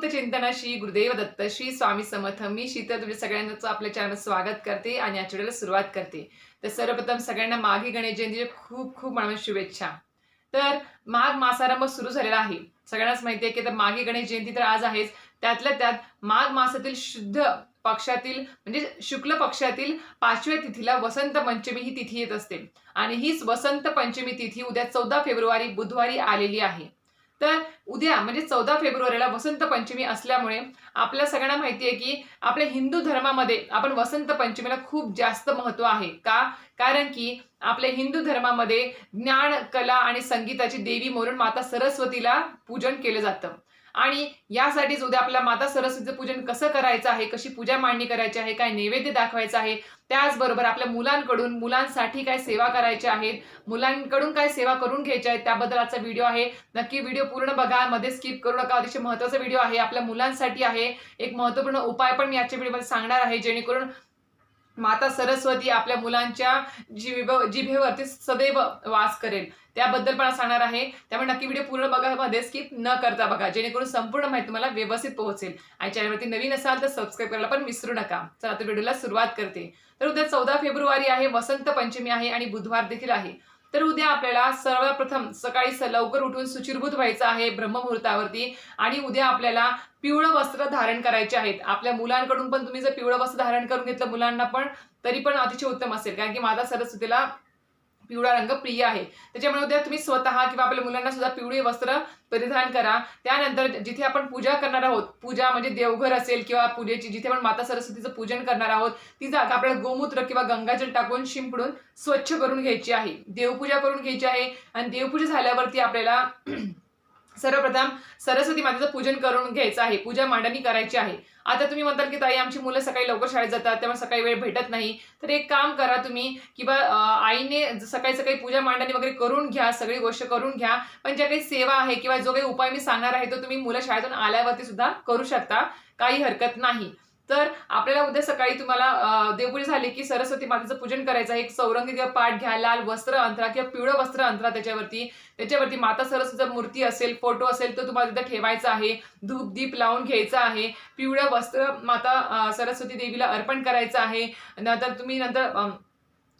अवधूत चिंतन श्री गुरुदेव दत्त श्री स्वामी समर्थ मी शीतल तुझ्या सगळ्यांचं आपल्या चॅनल स्वागत करते आणि आठवड्याला सुरुवात करते. तर सर्वप्रथम सगळ्यांना माघी गणेश जयंतीच्या खूप खूप म्हणून शुभेच्छा. तर माघ मासारंभ सुरू झालेला आहे. सगळ्यांनाच माहिती आहे की तर माघी गणेश जयंती तर आज आहेच. त्यातल्या त्यात माघ मासातील शुद्ध पक्षातील म्हणजे शुक्ल पक्षातील पाचव्या तिथीला वसंत पंचमी ही तिथी येत असते. आणि हीच वसंत पंचमी तिथी उद्या चौदा फेब्रुवारी बुधवारी आलेली आहे. तर उद्या म्हणजे चौदा फेब्रुवारीला वसंत पंचमी असल्यामुळे आपल्या सगळ्यांना माहिती आहे की आपल्या हिंदू धर्मामध्ये आपण वसंत पंचमीला खूप जास्त महत्त्व आहे. का? कारण की आपल्या हिंदू धर्मामध्ये ज्ञान कला आणि संगीताची देवी म्हणून माता सरस्वतीला पूजन केलं जातं. आणि यासाठीच उद्या आपल्या माता सरस्वतीचं पूजन कसं करायचं आहे कशी पूजा मांडणी करायची आहे काय नैवेद्य दाखवायचं आहे त्याचबरोबर आपल्या मुलांकडून मुलांसाठी काय सेवा करायच्या आहेत मुलांकडून काय सेवा करून घ्यायच्या आहेत त्याबद्दल आजचा व्हिडिओ आहे. नक्की व्हिडिओ पूर्ण बघा मध्ये स्किप करू नका अतिशय महत्त्वाचा व्हिडिओ आहे आपल्या मुलांसाठी आहे. एक महत्त्वपूर्ण उपाय पण मी आजच्या व्हिडिओमध्ये सांगणार आहे जेणेकरून माता सरस्वती आपल्या मुलांच्या जिभ जिभेवरती सदैव वास करेल. त्याबद्दल पण सांगणार आहे. त्यामुळे नक्की व्हिडिओ पूर्ण बघा मध्ये स्किप न करता बघा. जेणेकरून संपूर्ण माहिती तुम्हाला व्यवस्थित पोहोचेल. आणि चॅनलवरती नवीन असाल तर सबस्क्राईब करायला पण विसरू नका. चला आता व्हिडिओला सुरुवात करते. तर उद्या चौदा फेब्रुवारी आहे वसंत पंचमी आहे आणि बुधवार देखील आहे. तर उद्या आपल्याला सर्वप्रथम सकाळी लवकर उठून सुचिरभूत व्हायचं आहे ब्रह्ममुहूर्तावरती आणि उद्या आपल्याला पिवळं वस्त्र धारण करायचे आहेत. आपल्या मुलांकडून पण तुम्ही जर पिवळं वस्त्र धारण करून घेतलं मुलांना पण तरी पण अतिशय उत्तम असेल. कारण की माता सरस्वतीला पिवळा रंग प्रिय आहे. त्याच्यामुळे उद्या तुम्ही स्वतः किंवा आपल्या मुलांना सुद्धा पिवळी वस्त्र परिधान करा. त्यानंतर जिथे आपण पूजा करणार आहोत पूजा म्हणजे देवघर असेल किंवा पूजेची जिथे आपण माता सरस्वतीचं पूजन करणार आहोत ती जागा आपल्याला गोमूत्र किंवा गंगाजल टाकून शिंपडून स्वच्छ करून घ्यायची आहे. देवपूजा करून घ्यायची आहे. आणि देवपूजा झाल्यावरती आपल्याला सर्वप्रथम सरस्वती मातेचं पूजन करून घ्यायचं आहे. पूजा मांडणी करायची आहे. आता तुम्ही म्हणताल की ताई आमची मुलं सकाळी लवकर शाळेत जातात त्यामुळे सकाळी वेळ भेटत नाही. तर एक काम करा तुम्ही किंवा आईने सकाळी सकाळी पूजा मांडणी वगैरे करून घ्या सगळी गोष्ट करून घ्या. पण ज्या काही सेवा आहे किंवा जो काही उपाय मी सांगणार आहे तो तुम्ही मुलं शाळेतून आल्यावरती सुद्धा करू शकता. काही हरकत नाही. तर आपल्याला उद्या सकाळी तुम्हाला देवपुरी झाली की सरस्वती मातेचं पूजन करायचं आहे. एक चौरंगी किंवा पाठ घ्या लाल वस्त्र अंतरा किंवा पिवळं वस्त्र अंतरा त्याच्यावरती. त्याच्यावरती माता सरस्वतीचा मूर्ती असेल फोटो असेल तो तुम्हाला तिथं ठेवायचा आहे. धूप दीप लावून घ्यायचं आहे. पिवळं वस्त्र माता सरस्वती देवीला अर्पण करायचं आहे. नंतर तुम्ही नंतर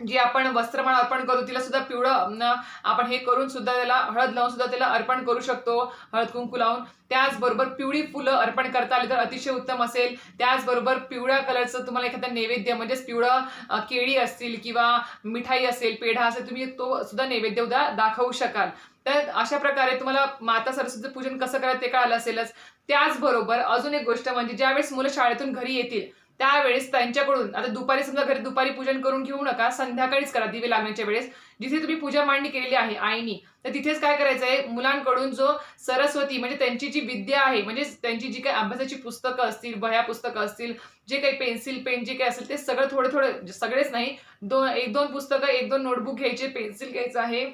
जी आपण वस्त्रमाळ अर्पण करू तिला सुद्धा पिवळं आपण हे करून सुद्धा त्याला हळद लावून सुद्धा त्याला अर्पण करू शकतो. हळद कुंकू लावून. त्याचबरोबर पिवळी फुलं अर्पण करता आली तर अतिशय उत्तम असेल. त्याचबरोबर पिवळ्या कलरचं तुम्हाला एखादा नैवेद्य म्हणजेच पिवळं केळी असतील किंवा मिठाई असेल पेढा असेल तुम्ही तो सुद्धा नैवेद्य उद्या दाखवू शकाल. तर अशा प्रकारे तुम्हाला माता सरस्वतीचं पूजन कसं करायचं ते कळालं असेलच. त्याचबरोबर अजून एक गोष्ट म्हणजे ज्यावेळेस मुलं शाळेतून घरी येतील त्यावेळेस त्यांच्याकडून आता दुपारी समजा घरी दुपारी पूजन करून घेऊ नका संध्याकाळीच करा दिवे लागण्याच्या वेळेस. जिथे तुम्ही पूजा मांडणी केलेली आहे आईनी तर तिथेच काय करायचं आहे मुलांकडून जो सरस्वती म्हणजे त्यांची जी विद्या आहे म्हणजे त्यांची जी काही अभ्यासाची पुस्तकं असतील वह्या पुस्तकं असतील जे काही पेन्सिल पेन जे काही असेल ते सगळं थोडं थोडं सगळेच नाही दोन एक दोन पुस्तकं एक दोन नोटबुक घ्यायचे पेन्सिल घ्यायचं आहे.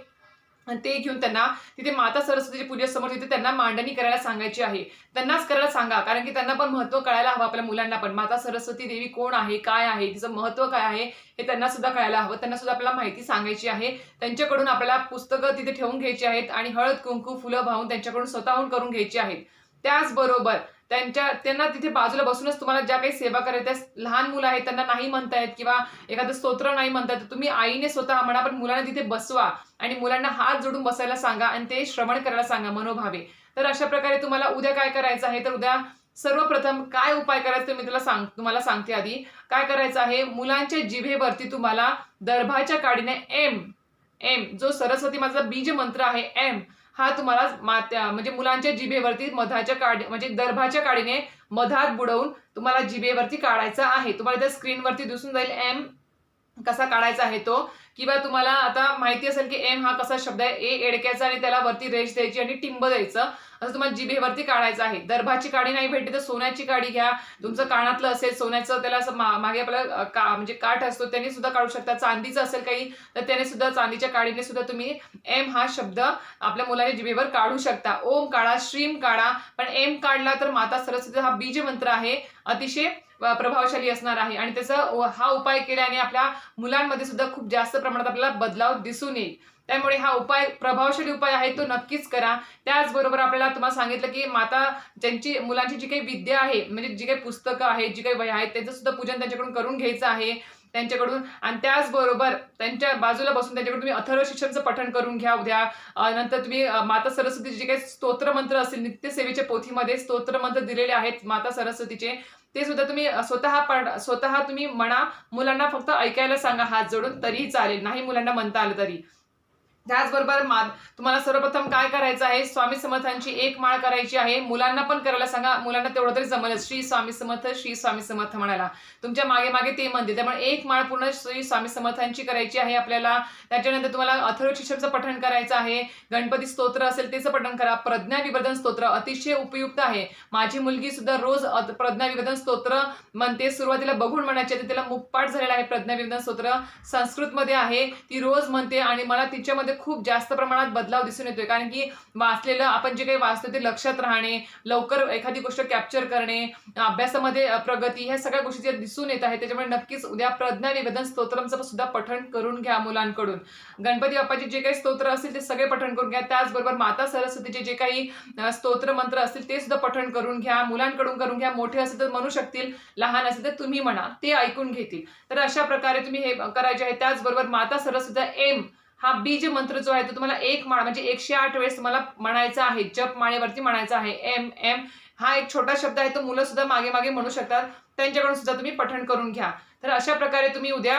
ते घेऊन त्यांना तिथे माता सरस्वतीच्या पूजेसमोर तिथे त्यांना मांडणी करायला सांगायची आहे. त्यांनाच करायला सांगा कारण की त्यांना पण महत्त्व कळायला हवं आपल्या मुलांना पण. माता सरस्वती देवी कोण आहे काय आहे तिचं महत्त्व काय आहे हे त्यांना सुद्धा कळायला हवं. त्यांना सुद्धा आपल्याला माहिती सांगायची आहे. त्यांच्याकडून आपल्याला पुस्तकं तिथे ठेवून घ्यायची आहेत आणि हळद कुंकू फुलं भावून त्यांच्याकडून स्वतःहून करून घ्यायची आहेत. त्याचबरोबर त्यांच्या त्यांना तिथे बाजूला बसूनच तुम्हाला ज्या काही सेवा करायच्या लहान मुलं आहेत त्यांना नाही म्हणतायत किंवा एखादं स्तोत्र नाही म्हणतायत तुम्ही आईने स्वतः म्हणा पण मुलांना तिथे बसवा आणि मुलांना हात जोडून बसायला सांगा आणि ते श्रवण करायला सांगा मनोभावे. तर अशा प्रकारे तुम्हाला उद्या काय करायचं आहे? तर उद्या सर्वप्रथम काय उपाय करायचा मी तुला सांग तुम्हाला सांगते आधी. काय करायचं आहे? मुलांच्या जिभेवरती तुम्हाला दर्भाच्या काडीने एम एम जो सरस्वती माझा बीज मंत्र आहे एम हा तुम्हाला मात्या म्हणजे मुलांच्या जिभेवरती मधाच्या काडी म्हणजे दर्भाच्या काडीने मधात बुडवून तुम्हाला जिभेवरती काढायचा आहे. तुम्हाला त्या स्क्रीनवरती दिसून जाईल एम कसा काढायचा आहे तो? किंवा तुम्हाला आता माहिती असेल की एम हा कसा शब्द आहे? ए एडक्याचा आणि त्याला वरती रेष द्यायची आणि टिंब द्यायचं. असं तुम्हाला जिभेवरती काढायचं आहे. दर्भाची काडी नाही भेटली तर सोन्याची काडी घ्या. तुमचं कानातलं असेल सोन्याचं त्याला असं मा- मागे आपल्याला का म्हणजे काठ असतो त्याने सुद्धा काढू शकता. चांदीचं असेल काही तर त्याने सुद्धा चांदीच्या काडीने सुद्धा तुम्ही एम हा शब्द आपल्या मुलाच्या जिभेवर काढू शकता. ओम काढा श्रीम काढा. पण एम काढला तर माता सरस्वती हा बीज मंत्र आहे. अतिशय प्रभावशाली असणार आहे. आणि त्याचा हा उपाय केल्याने आपल्या मुलांमध्ये सुद्धा खूप जास्त प्रमाणात आपल्याला बदलाव दिसून येईल. त्यामुळे हा उपाय प्रभावशाली उपाय आहे तो नक्कीच करा. त्याचबरोबर आपल्याला तुम्हाला सांगितलं की माता ज्यांची मुलांची जी काही विद्या आहे म्हणजे जी काही पुस्तकं आहेत जी काही वह्या आहेत त्यांचं सुद्धा पूजन त्यांच्याकडून करून घ्यायचं आहे. त्यांच्याकडून. आणि त्याचबरोबर त्यांच्या बाजूला बसून त्यांच्याकडून तुम्ही अथर्व शिक्षणचं पठण करून घ्या उद्या. नंतर तुम्ही माता सरस्वतीचे जे काही स्तोत्रमंत्र असतील नित्यसेवेच्या पोथीमध्ये स्तोत्रमंत्र दिलेले आहेत माता सरस्वतीचे ते सुद्धा तुम्ही स्वतः पढ स्वतः तुम्ही म्हणा. मुलांना फक्त ऐकायला सांगा हात जोडून तरीही चालेल. नाही मुलांना म्हणता आलं तरी. त्याचबरोबर मा तुम्हाला सर्वप्रथम काय करायचं आहे? स्वामी समर्थांची एक माळ करायची आहे. मुलांना पण करायला सांगा. मुलांना तेवढं तरी जमलं श्री स्वामी समर्थ श्री स्वामी समर्थ म्हणायला तुमच्या मागे मागे ते म्हणते. त्यामुळे एक माळ पूर्ण श्री स्वामी समर्थांची करायची आहे आपल्याला. त्याच्यानंतर तुम्हाला अथर्व शिक्षकचं पठण करायचं आहे. गणपती स्तोत्र असेल त्याचं पठण करा. प्रज्ञा विवर्धन स्तोत्र अतिशय उपयुक्त आहे. माझी मुलगी सुद्धा रोज अ- प्रज्ञा विवर्धन स्तोत्र म्हणते. सुरुवातीला बघून म्हणायचे तर तिला मुखपाठ झालेला आहे प्रज्ञा विवर्धन स्तोत्र. संस्कृतमध्ये आहे. ती रोज म्हणते आणि मला तिच्यामध्ये खूप जास्त प्रमाणात बदलाव दिसून येतोय. कारण की वाचलेलं आपण जे काही वाचतो ते लक्षात राहणे लवकर एखादी गोष्ट कॅप्चर करणे अभ्यासामध्ये प्रगती ह्या सगळ्या गोष्टी दिसून येत आहेत त्याच्यामुळे नक्कीच उद्या प्रज्ञा निवेदन स्तोत्रमचं सुद्धा पठण करून घ्या मुलांकडून. गणपती बाप्पाचे जे काही स्तोत्र असतील ते सगळे पठण करून घ्या. त्याचबरोबर माता सरस्वतीचे जे काही स्तोत्र मंत्र असतील ते सुद्धा पठण करून घ्या. मुलांकडून करून घ्या. मोठे असेल तर म्हणू शकतील लहान असेल तर तुम्ही म्हणा ते ऐकून घेतील. तर अशा प्रकारे तुम्ही हे करायचे आहे. त्याचबरोबर माता सरस्वतीचा एम हा बीज मंत्र जो आहे तो तुम्हाला एक माळ म्हणजे एकशे आठ वेळेस तुम्हाला म्हणायचा आहे जप माळेवरती म्हणायचा आहे एम एम हा एक छोटा शब्द आहे तो मुलं सुद्धा मागे मागे म्हणू शकतात त्यांच्याकडून सुद्धा तुम्ही पठण करून घ्या. तर अशा प्रकारे तुम्ही उद्या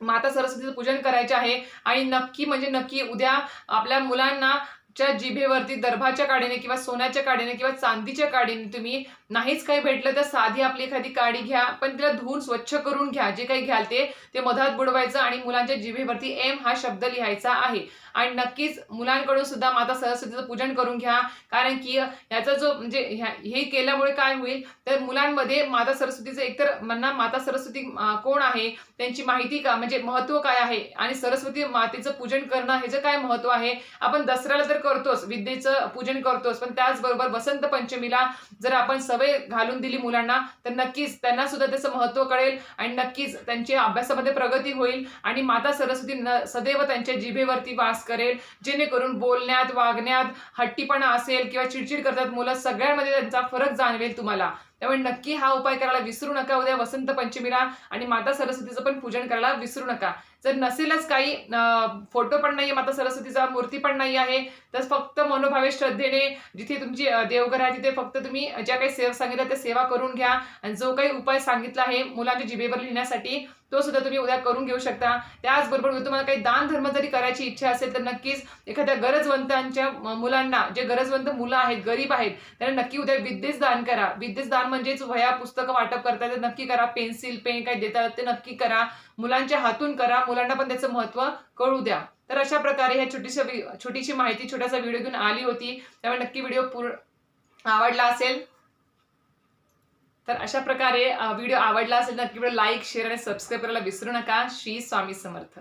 माता सरस्वतीचं पूजन करायचे आहे आणि नक्की म्हणजे नक्की उद्या आपल्या मुलांना च्या जिभेवरती दर्भाच्या काडीने किंवा सोन्याच्या काडीने किंवा चांदीच्या काडीने तुम्ही नाहीच काही भेटलं तर साधी आपली एखादी काडी घ्या पण तिला धुवून स्वच्छ करून घ्या. जे काही घ्याल ते ते मधात बुडवायचं आणि मुलांच्या जिभेवरती एम हा शब्द लिहायचा आहे. आणि नक्कीच मुलांकडून सुद्धा माता सरस्वतीचं पूजन करून घ्या. कारण की याचा जो म्हणजे ह्या- हे केल्यामुळे काय होईल? तर मुलांमध्ये माता सरस्वतीचं एकतर म्हणा माता सरस्वती कोण आहे? त्यांची माहिती का म्हणजे महत्त्व काय आहे? आणि सरस्वती मातेचं पूजन करणं ह्याचं काय महत्त्व आहे? आपण दसऱ्याला तर करतोच विद्येचं पूजन करतोच. पण त्याचबरोबर वसंत पंचमीला जर आपण सवय घालून दिली मुलांना तर नक्कीच त्यांना सुद्धा त्याचं महत्त्व कळेल आणि नक्कीच त्यांची अभ्यासामध्ये प्रगती होईल आणि माता सरस्वती न- सदैव त्यांच्या जिभेवरती वास करेल जेणेकरून बोलण्यात वागण्यात हट्टीपणा असेल किंवा चिडचिड करतात मुलं सगळ्यांमध्ये त्यांचा फरक जाणवेल तुम्हाला. त्यामुळे नक्की हा उपाय करायला विसरू नका. उद्या वसंत पंचमीला आणि माता सरस्वतीचं पण पूजन करायला विसरू नका. जर नसेलच काही फोटो पण नाही माता सरस्वतीचा मूर्ती पण नाही आहे तर फक्त मनोभावे श्रद्धेने जिथे तुमची देवघर आहे तिथे फक्त तुम्ही ज्या काही सेवा सांगितल्या त्या सेवा करून घ्या. आणि जो काही उपाय सांगितला आहे मुलांच्या जिभेवर लिहिण्यासाठी तो सुद्धा तुम्ही उद्या करून घेऊ शकता. त्याचबरोबर म्हणजे तुम्हाला काही दान धर्म जरी करायची इच्छा असेल तर नक्कीच एखाद्या गरजवंतांच्या मुलांना जे गरजवंत मुलं आहेत गरीब आहेत त्यांना नक्की उद्या विद्येच दान करा. विद्येच दान म्हणजेच वह्या पुस्तकं वाटप करता ते नक्की करा. पेन्सिल पेन काही देतात ते नक्की करा. मुलांच्या हातून करा. मुलांना पण त्याचं महत्त्व कळू द्या. तर अशा प्रकारे ह्या छोटीशी छोटीशी माहिती छोटासा व्हिडिओ घेऊन आली होती. त्यामुळे नक्की व्हिडिओ पूर्ण आवडला असेल तर अशा प्रकारे व्हिडिओ आवडला असेल तर नक्की लाईक शेअर आणि सबस्क्राईब करायला विसरू नका. श्री स्वामी समर्थ.